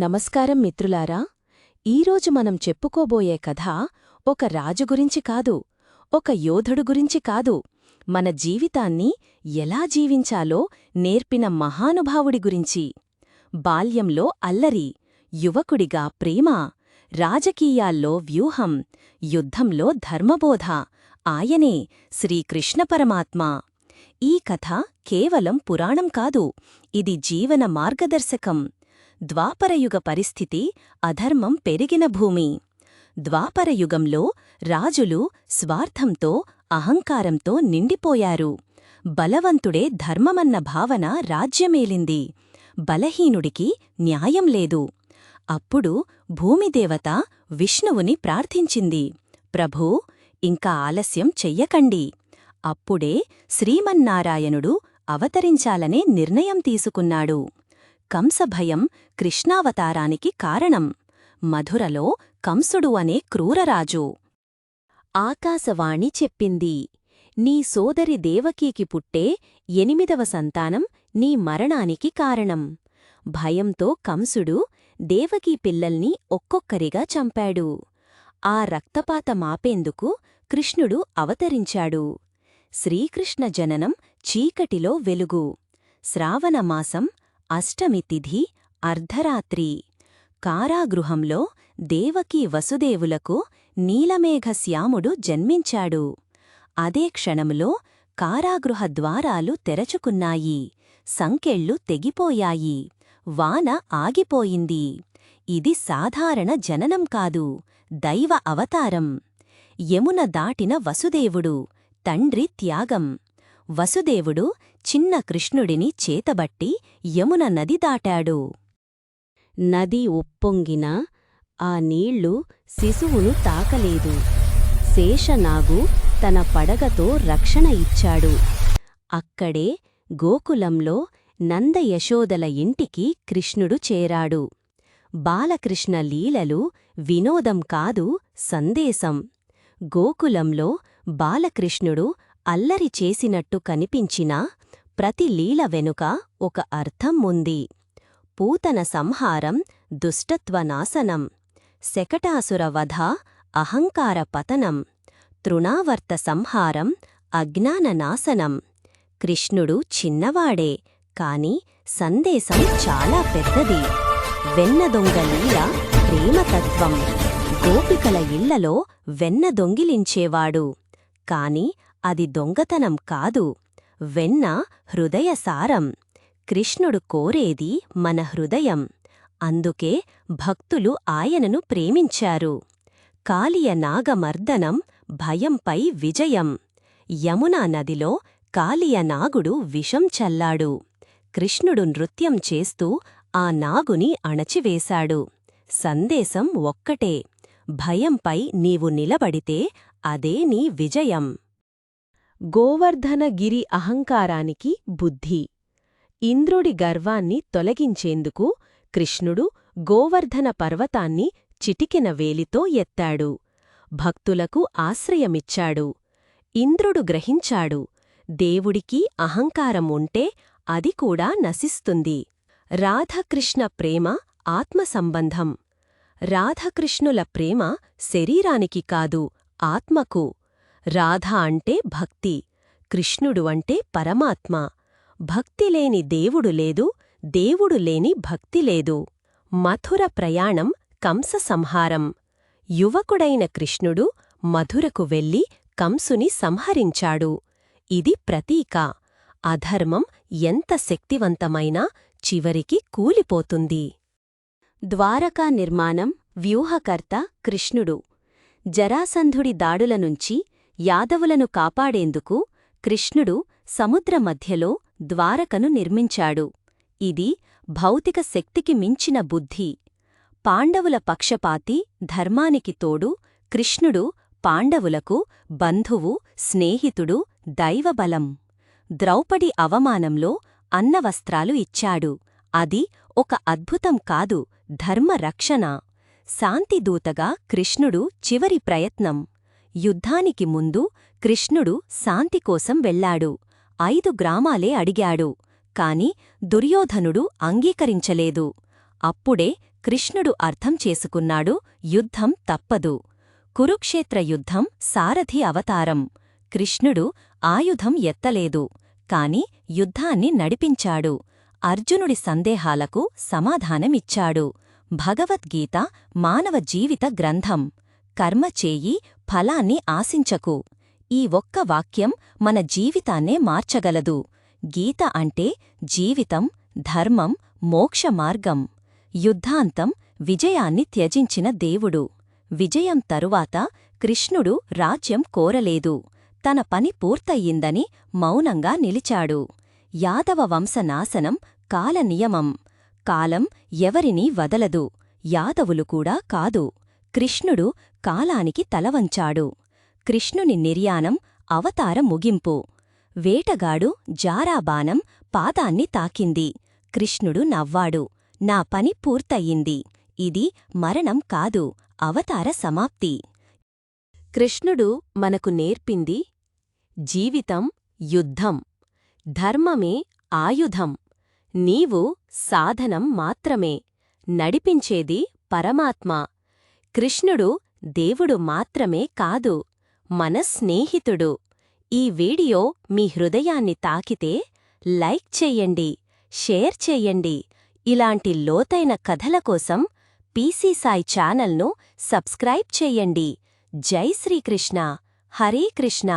నమస్కారం మిత్రులారా ఈరోజు మనం చెప్పుకోబోయే కథ ఒక రాజు గురించి కాదు ఒక యోధుడు గురించి కాదు. మన జీవితాన్ని ఎలా జీవించాలో నేర్పిన మహానుభావుడి గురించి. బాల్యంలో అల్లరి యువకుడిగా ప్రేమ రాజకీయాల్లో వ్యూహం యుద్ధంలో ధర్మబోధ ఆయనే శ్రీకృష్ణ పరమాత్మ. ఈ కథ కేవలం పురాణం కాదు ఇది జీవన మార్గదర్శకం. ద్వాపరయుగ పరిస్థితి అధర్మం పెరిగిన భూమి. ద్వాపరయుగంలో రాజులు స్వార్థంతో అహంకారంతో నిండిపోయారు. బలవంతుడే ధర్మమన్న భావన రాజ్యమేలింది. బలహీనుడికి న్యాయం లేదు. అప్పుడు భూమిదేవత విష్ణువుని ప్రార్థించింది. ప్రభూ ఇంకా ఆలస్యం చెయ్యకండి. అప్పుడే శ్రీమన్నారాయణుడు అవతరించాలనే నిర్ణయం తీసుకున్నాడు. కంసభయం కృష్ణావతారానికి కారణం. మధురలో కంసుడు అనే క్రూరరాజు. ఆకాశవాణి చెప్పింది నీ సోదరి దేవకీకి పుట్టే ఎనిమిదవ సంతానం నీ మరణానికి కారణం. భయంతో కంసుడు దేవకీ పిల్లల్ని ఒక్కొక్కరిగా చంపాడు. ఆ రక్తపాత మాపేందుకు కృష్ణుడు అవతరించాడు. శ్రీకృష్ణ జననం చీకటిలో వెలుగు. శ్రావణమాసం అష్టమి తిథి అర్ధరాత్రి. కారాగృహంలో దేవకీ వసుదేవులకు నీలమేఘశ్యాముడు జన్మించాడు. అదే క్షణంలో కారాగృహ ద్వారాలు తెరచుకున్నాయి. సంకెళ్ళు తెగిపోయాయి. వాన ఆగిపోయింది. ఇది సాధారణ జననం కాదు దైవ అవతారం. యమున దాటిన వసుదేవుడు తండ్రి త్యాగం. వసుదేవుడు చిన్న కృష్ణుడిని చేతబట్టి యమున నది దాటాడు. నది ఉప్పొంగినా ఆ నీళ్ళు శిశువును తాకలేదు. శేషనాగు తన పడగతో రక్షణ ఇచ్చాడు. అక్కడే గోకులంలో నందయశోదల ఇంటికి కృష్ణుడు చేరాడు. బాలకృష్ణ లీలలు వినోదం కాదు సందేశం. గోకులంలో బాలకృష్ణుడు అల్లరి చేసినట్టు కనిపించినా ప్రతి లీల వెనుక ఒక అర్థం ఉంది. పూతన సంహారం దుష్టత్వనాశనం శకటాసుర వధ అహంకార పతనం తృణావర్త సంహారం అజ్ఞాననాశనం కృష్ణుడు చిన్నవాడే కాని సందేశం చాలా పెద్దది. వెన్న దొంగ లీల ప్రేమతత్వం. గోపికల ఇళ్ళలో వెన్న దొంగిలించేవాడు. కాని అది దొంగతనం కాదు. వెన్న హృదయసారం కృష్ణుడు కోరేది మన హృదయం. అందుకే భక్తులు ఆయనను ప్రేమించారు. కాలియ నాగమర్దనం భయంపై విజయం. యమునా నదిలో కాలియ నాగుడు విషం చల్లాడు. కృష్ణుడు నృత్యం చేస్తూ ఆ నాగుని అణచివేశాడు. సందేశం ఒక్కటే. భయంపై నీవు నిలబడితే అదే నీ విజయం. గోవర్ధనగిరి అహంకారానికి బుద్ధి. ఇంద్రుడి గర్వాన్ని తొలగించేందుకు కృష్ణుడు గోవర్ధన పర్వతాన్ని చిటికెన వేలితో ఎత్తాడు. భక్తులకు ఆశ్రయమిచ్చాడు. ఇంద్రుడు గ్రహించాడు దేవుడికి అహంకారం ఉంటే అది కూడా నశిస్తుంది. రాధకృష్ణ ప్రేమ ఆత్మసంబంధం. రాధకృష్ణుల ప్రేమ శరీరానికి కాదు ఆత్మకు. రాధ అంటే భక్తి కృష్ణుడు అంటే పరమాత్మ. భక్తి లేని దేవుడు లేదు దేవుడు లేని భక్తి లేదు. మథుర ప్రయాణం కంస సంహారం. యువకుడైన కృష్ణుడు మధురకు వెళ్ళి కంసుని సంహరించాడు. ఇది ప్రతీక. అధర్మం ఎంత శక్తివంతమైనా చివరికి కూలిపోతుంది. ద్వారకా నిర్మాణం వ్యూహకర్త కృష్ణుడు. జరాసంధుడి దాడుల నుంచి యాదవులను కాపాడేందుకు కృష్ణుడు సముద్ర మధ్యలో ద్వారకను నిర్మించాడు. ఇది భౌతిక శక్తికి మించిన బుద్ధి. పాండవుల పక్షపాతి ధర్మానికి తోడు కృష్ణుడు పాండవులకు బంధువు స్నేహితుడు దైవబలం. ద్రౌపడి అవమానంలో అన్నవస్త్రాలు ఇచ్చాడు. అది ఒక అద్భుతం కాదు ధర్మరక్షణ. శాంతిదూతగా కృష్ణుడు చివరి ప్రయత్నం. యుద్ధానికి ముందు కృష్ణుడు శాంతికోసం వెళ్ళాడు ఐదు గ్రామాలే అడిగాడు. కాని దుర్యోధనుడు అంగీకరించలేదు. అప్పుడే కృష్ణుడు అర్థం చేసుకున్నాడు యుద్ధం తప్పదు. కురుక్షేత్ర యుద్ధం సారథి అవతారం. కృష్ణుడు ఆయుధం ఎత్తలేదు. కాని యుద్ధాన్ని నడిపించాడు. అర్జునుడి సందేహాలకు సమాధానమిచ్చాడు. భగవద్గీత మానవ జీవిత గ్రంథం. కర్మ చేయి ఫలాన్ని ఆశించకు. ఈ ఒక్క వాక్యం మన జీవితాన్నే మార్చగలదు. గీత అంటే జీవితం ధర్మం మోక్ష మార్గం యుద్ధాంతం విజయాన్ని త్యజించిన దేవుడు. విజయం తరువాత కృష్ణుడు రాజ్యం కోరలేదు. తన పని పూర్తయిందని మౌనంగా నిలిచాడు. యాదవ వంశనాశనం కాలనియమం. కాలం ఎవరినీ వదలదు. యాదవులు కూడా కాదు. కృష్ణుడు కాలానికి తలవంచాడు. కృష్ణుని నిర్యాణం అవతార ముగింపు. వేటగాడు జారాబాణం పాదాన్ని తాకింది. కృష్ణుడు నవ్వాడు. నా పని పూర్తయింది. ఇది మరణం కాదు అవతార సమాప్తి. కృష్ణుడు మనకు నేర్పింది జీవితం యుద్ధం. ధర్మమే ఆయుధం. నీవు సాధనం మాత్రమే. నడిపించేది పరమాత్మ. కృష్ణుడు దేవుడు మాత్రమే కాదు మన స్నేహితుడు. ఈ వీడియో మీ హృదయాన్ని తాకితే లైక్ చెయ్యండి షేర్ చెయ్యండి ఇలాంటి లోతైన కథల కోసం పీసీ సాయి ఛానల్ను సబ్స్క్రైబ్ చెయ్యండి జై శ్రీకృష్ణ. హరే కృష్ణ.